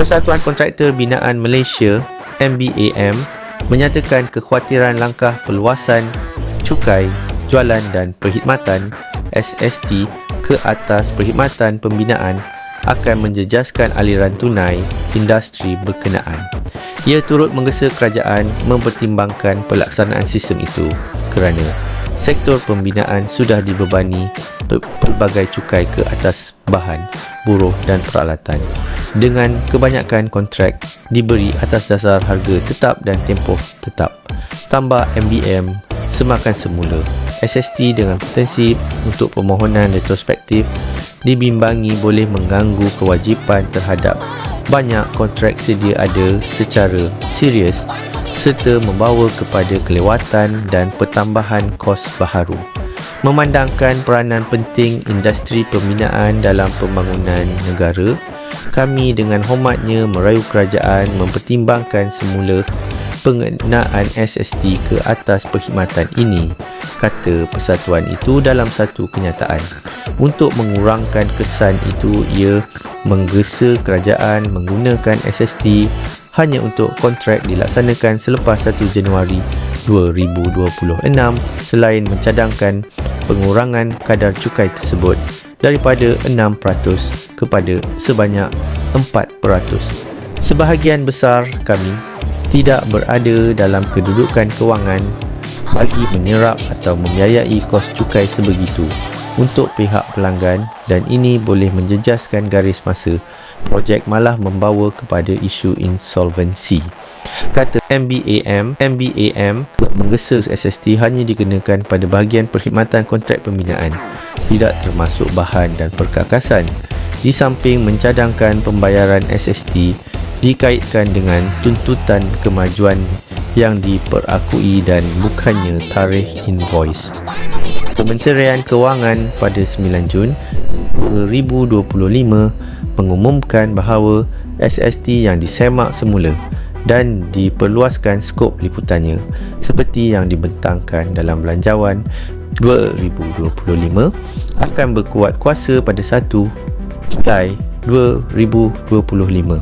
Persatuan Kontraktor Binaan Malaysia MBAM menyatakan kekhawatiran langkah perluasan cukai jualan dan perkhidmatan SST ke atas perkhidmatan pembinaan akan menjejaskan aliran tunai industri berkenaan. Ia turut menggesa kerajaan mempertimbangkan pelaksanaan sistem itu kerana sektor pembinaan sudah dibebani pelbagai cukai ke atas bahan, buruh dan peralatan dengan kebanyakan kontrak diberi atas dasar harga tetap dan tempoh tetap. Tambah MBM semakan semula. SST dengan potensi untuk permohonan retrospektif dibimbangi boleh mengganggu kewajipan terhadap banyak kontrak sedia ada secara serius serta membawa kepada kelewatan dan pertambahan kos baharu memandangkan peranan penting industri pembinaan dalam pembangunan negara, kami dengan hormatnya merayu kerajaan mempertimbangkan semula pengenaan SST ke atas perkhidmatan ini, kata persatuan itu dalam satu kenyataan. Untuk mengurangkan kesan itu, ia menggesa kerajaan menggunakan SST hanya untuk kontrak dilaksanakan selepas 1 Januari 2026 selain mencadangkan pengurangan kadar cukai tersebut daripada 6% kepada sebanyak 4%. Sebahagian besar kami tidak berada dalam kedudukan kewangan bagi menyerap atau membiayai kos cukai sebegitu untuk pihak pelanggan dan ini boleh menjejaskan garis masa projek malah membawa kepada isu insolvensi. Kata MBAM, MBAM menggesa SST hanya dikenakan pada bahagian perkhidmatan kontrak pembinaan, tidak termasuk bahan dan perkakasan. Di samping mencadangkan pembayaran SST dikaitkan dengan tuntutan kemajuan yang diperakui dan bukannya tarikh invoice. Kementerian Kewangan pada 9 Jun 2025 mengumumkan bahawa SST yang disemak semula dan diperluaskan skop liputannya seperti yang dibentangkan dalam belanjawan 2025 akan berkuat kuasa pada 1 Julai 2025